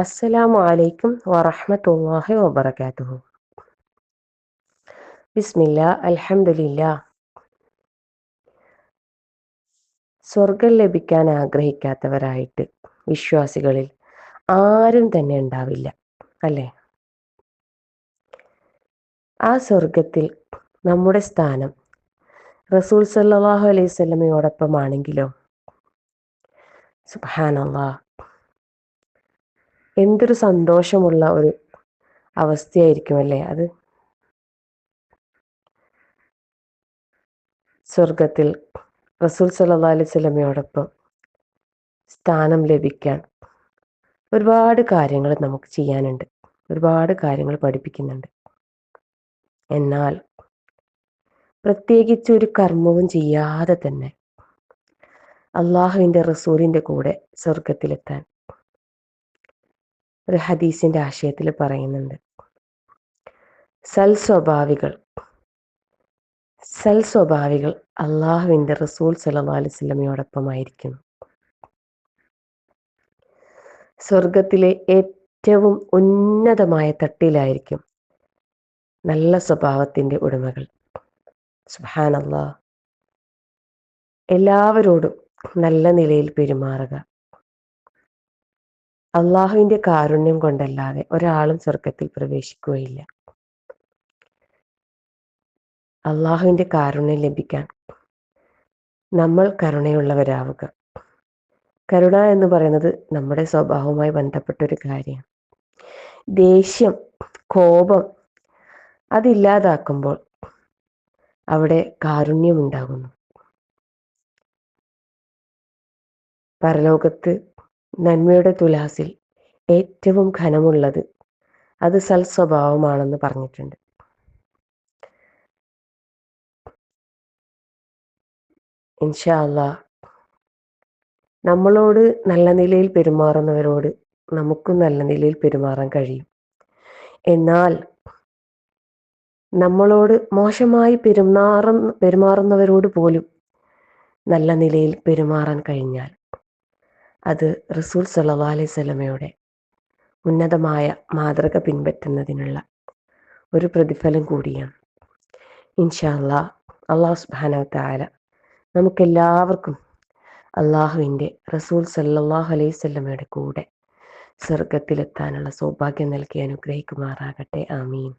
അസ്സലാമു അലൈക്കും വറഹ്മത്തുള്ളാഹി വബറകാതുഹു. ബിസ്മില്ല അൽഹംദുലില്ലാ. സ്വർഗം ലഭിക്കാൻ ആഗ്രഹിക്കാത്തവരായിട്ട് വിശ്വാസികളിൽ ആരും തന്നെ ഉണ്ടാവില്ല അല്ലേ? ആ സ്വർഗത്തിൽ നമ്മുടെ സ്ഥാനം റസൂൽ സല്ലാഹു അലൈഹി സ്വലമയോടൊപ്പമാണെങ്കിലോ സുബ്ഹാനല്ലാ. എന്തൊരു സന്തോഷമുള്ള ഒരു അവസ്ഥയായിരിക്കും അല്ലേ അത്? സ്വർഗത്തിൽ റസൂൽ സല്ലല്ലാഹു അലൈഹി സ്വലമയോടൊപ്പം സ്ഥാനം ലഭിക്കാൻ ഒരുപാട് കാര്യങ്ങൾ നമുക്ക് ചെയ്യാനുണ്ട്. ഒരുപാട് കാര്യങ്ങൾ പഠിപ്പിക്കുന്നുണ്ട്. എന്നാൽ പ്രത്യേകിച്ച് ഒരു കർമ്മവും ചെയ്യാതെ തന്നെ അള്ളാഹുവിന്റെ റസൂലിന്റെ കൂടെ സ്വർഗത്തിലെത്താൻ ഒരു ഹദീസിന്റെ ആശയത്തിൽ പറയുന്നുണ്ട്. സൽ സ്വഭാവികൾ സൽ സ്വഭാവികൾ അള്ളാഹുവിന്റെ റസൂൽ സല്ലാ അലിസ്ലമയോടൊപ്പമായിരിക്കുന്നു സ്വർഗത്തിലെ ഏറ്റവും ഉന്നതമായ തട്ടിലായിരിക്കും നല്ല സ്വഭാവത്തിന്റെ ഉടമകൾ. സുഹാനല്ലാ എല്ലാവരോടും നല്ല നിലയിൽ പെരുമാറുക. അള്ളാഹുവിന്റെ കാരുണ്യം കൊണ്ടല്ലാതെ ഒരാളും സ്വർഗത്തിൽ പ്രവേശിക്കുകയില്ല. അള്ളാഹുവിന്റെ കാരുണ്യം ലഭിക്കാൻ നമ്മൾ കരുണയുള്ളവരാവുക. കരുണ എന്ന് പറയുന്നത് നമ്മുടെ സ്വഭാവവുമായി ബന്ധപ്പെട്ട ഒരു കാര്യമാണ്. ദേഷ്യം കോപം അതില്ലാതാക്കുമ്പോൾ അവിടെ കാരുണ്യം ഉണ്ടാകുന്നു പരലോകത്ത് നന്മയുടെ തുലാസിൽ ഏറ്റവും ഘനമുള്ളത് അത് സൽസ്വഭാവമാണെന്ന് പറഞ്ഞിട്ടുണ്ട്. ഇൻഷാല്ല നമ്മളോട് നല്ല നിലയിൽ പെരുമാറുന്നവരോട് നമുക്കും നല്ല നിലയിൽ പെരുമാറാൻ കഴിയും. എന്നാൽ നമ്മളോട് മോശമായി പെരുമാറുന്ന പെരുമാറുന്നവരോട് പോലും നല്ല നിലയിൽ പെരുമാറാൻ കഴിഞ്ഞാൽ അത് റസൂൽ സല്ലാ അലൈഹി സ്വലമയുടെ ഉന്നതമായ മാതൃക പിൻപറ്റുന്നതിനുള്ള ഒരു പ്രതിഫലം കൂടിയാണ്. ഇൻഷാ ഇൻഷാല്ലാ അള്ളാഹു സുബാന നമുക്കെല്ലാവർക്കും അള്ളാഹുവിന്റെ റസൂൽ സല്ലാഹു അലൈഹി സ്വലമയുടെ കൂടെ സ്വർഗത്തിലെത്താനുള്ള സൗഭാഗ്യം നൽകി അനുഗ്രഹിക്കുമാറാകട്ടെ. ആമീൻ.